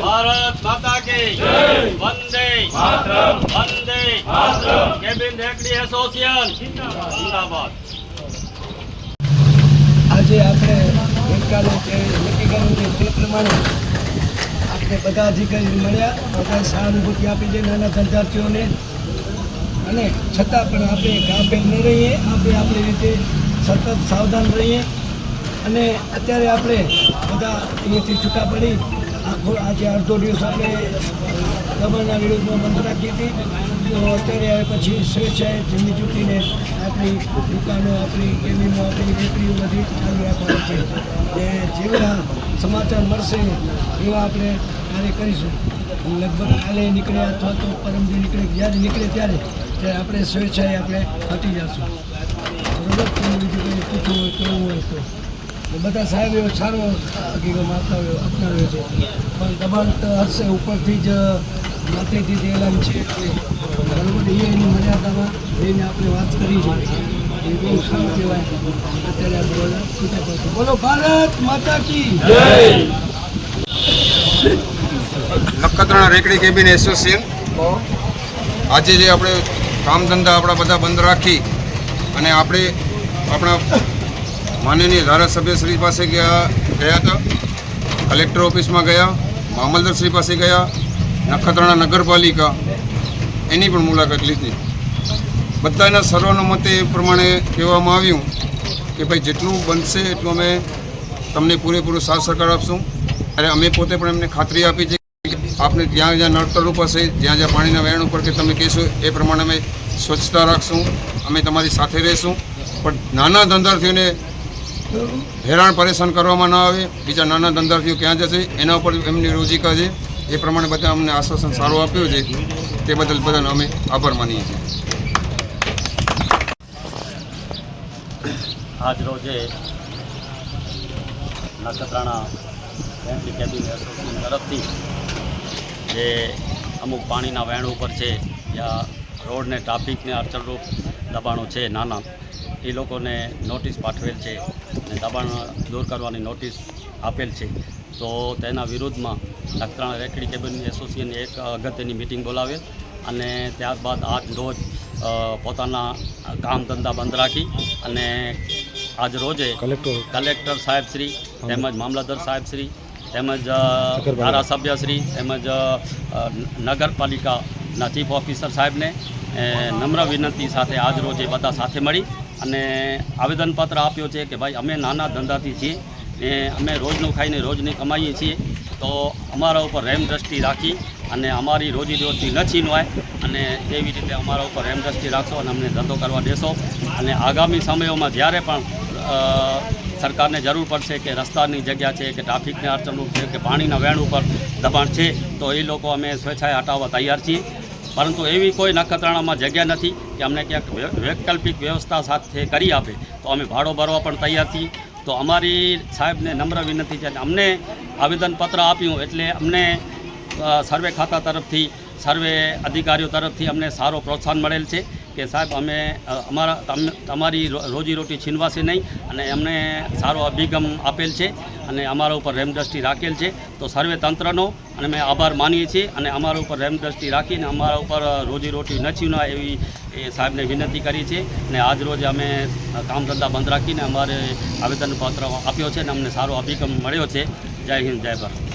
ભારત માતા કી Vande Mataram. Vande Mataram. Cabin રેકડી association જિંદાબાદ આજે આપણે ગઈકાલે જે કર્યું છે તે પ્રમાણે આપણે બધા અધિકારી મળ્યા, બધા સહાનુભૂતિ આપી છે નાના ધંધાર્થીઓને. અને છતાં પણ આપણે ગાફેલ ન રહીએ, આપણે આપણી રીતે સતત સાવધાન રહીએ. અને અત્યારે આપણે બધા અહીંયાથી છૂટા પડી. આખો આજે અડધો દિવસ આપણે દમણના વિરોધમાં બંધ રાખી હતી. અત્યારે હવે પછી સ્વેચ્છાએ જમી ચૂકીને આપણી દુકાનો, આપણી કેબીનો આપણી બેકરીઓ બધી ચાલુ રાખવાની છે. ને જેવા સમાચાર મળશે એવા આપણે કાર્ય કરીશું. લગભગ કાલે નીકળે અથવા તો પરમદી નીકળે, જ્યારે નીકળે ત્યારે ત્યારે આપણે સ્વેચ્છાએ આપણે હટી જશું. બરોબર? તમે બીજું કંઈ પૂછવું હોય, કરવું હોય તો. બધા સાહેબો સારો અભિગમ અપનાવ્યો અપનાવ્યો છે. પણ દબાણ તો હશે ઉપરથી જ માથેથી જ છે. એની મર્યાદામાં રહીને આપણે વાત કરી છે. એ બહુ સારું કહેવાય. અત્યારે બોલો ભારત માતા કી. નખત્રાણા રેકડી કેબિન એસોસિએશન. આજે જે આપણે કામ ધંધા આપણા બધા બંધ રાખી અને આપણે આપણા માનનીય ધારાસભ્યશ્રી પાસે ગયા ગયા હતા. કલેક્ટર ઓફિસમાં ગયા મામલદારશ્રી પાસે ગયા નખત્રાણા નગરપાલિકા, એની પણ મુલાકાત લીધી. બધાના સર્વાનુમતે એ પ્રમાણે કહેવામાં આવ્યું કે ભાઈ જેટલું બનશે એટલું અમે તમને પૂરેપૂરો સાથ સહકાર આપશું. અને અમે પોતે પણ એમને ખાતરી આપી છે કે આપને જ્યાં જ્યાં ઉપર હશે, જ્યાં જ્યાં પાણીના વહેણ ઉપર કે તમે કહેશો, એ પ્રમાણે અમે સ્વચ્છતા રાખશું. અમે તમારી સાથે રહીશું. પણ નાના ધંધાર્થીઓને હેરાન પરેશાન કરવામાં ન આવે. બીજા નાના ધંધાર્થીઓ ક્યાં જશે, એના ઉપર એમની રોજિકા છે. એ પ્રમાણે બધા અમને આશ્વાસન સારું આપ્યું છે, તે બદલ બધાનો અમે આભાર માનીએ છીએ. આજ રોજે નખત્રાણા એન્ટ્રી કેબિન એસોસિએશન તરફથી જે અમુક પાણીના વહેણ ઉપર છે યા રોડને ટ્રાફિકને અડચણરૂપ દબાણો છે નાના, એ લોકોને નોટિસ પાઠવેલ છે અને દબાણ દૂર કરવાની નોટિસ આપેલ છે. તો તેના વિરુદ્ધમાં નખત્રાણા રેકડી કેબિન એસોસિએશન એક અગત્યની મિટિંગ બોલાવેલ અને ત્યારબાદ આજ રોજ પોતાના કામ ધંધા બંધ રાખી અને આજ રોજે કલેક્ટર સાહેબશ્રી તેમજ મામલતદાર સાહેબશ્રી તેમજ ધારાસભ્યશ્રી તેમજ નગરપાલિકાના ચીફ ઓફિસર સાહેબને નમ્ર વિનંતી સાથે આજ રોજે બધા સાથે મળી અને આવેદનપત્ર આપ્યો છે કે ભાઈ અમે નાના ધંધાથી છીએ એ અમે રોજનું ખાઈને રોજની કમાઈએ છીએ. તો અમારા ઉપર રેમ દ્રષ્ટિ રાખી અને અમારી રોજી રોજથી ન છીનવાય અને એવી રીતે અમારા ઉપર રેમ દ્રષ્ટિ રાખશો અને અમને ધંધો કરવા દેશો. અને આગામી સમયોમાં જ્યારે પણ સરકારને જરૂર પડશે કે રસ્તાની જગ્યા છે, કે ટ્રાફિકને અડચણરૂપ છે, કે પાણીના વેણ ઉપર દબાણ છે, તો એ લોકો અમે સ્વેચ્છાએ હટાવવા તૈયાર છીએ. પરંતુ એવી કોઈ નખત્રાણામાં જગ્યા નથી કે અમને ક્યાંક વૈકલ્પિક વ્યવસ્થા સાથે કરી આપે. તો અમે ભાડો ભરવા પણ તૈયાર છીએ. તો અમારી સાહેબને નમ્ર વિનંતી છે અમને આવેદનપત્ર આપ્યું એટલે અમને સર્વે ખાતા તરફથી, સર્વે અધિકારીઓ તરફથી અમને સારો પ્રોત્સાહન મળેલ છે કે સાહેબ અમે અમારા, તમ- તમારી રોજીરોટી છીનવાશે નહીં અને અમને સારો અભિગમ આપેલ છે. અને અમારા ઉપર રેમદ્રષ્ટિ રાખેલ છે. તો સર્વે તંત્રનો અને અમે આભાર માનીએ છીએ અને અમારા ઉપર રેમદ્રષ્ટિ રાખીને અમારા ઉપર રોજીરોટી ન ના એવી એ સાહેબને વિનંતી કરી છે અને આજ રોજ અમે કામ ધંધા બંધ રાખીને અમારે આવેદનપત્ર આપ્યો છે અને અમને સારો અભિગમ મળ્યો છે. જય હિન્દ, જય ભારત.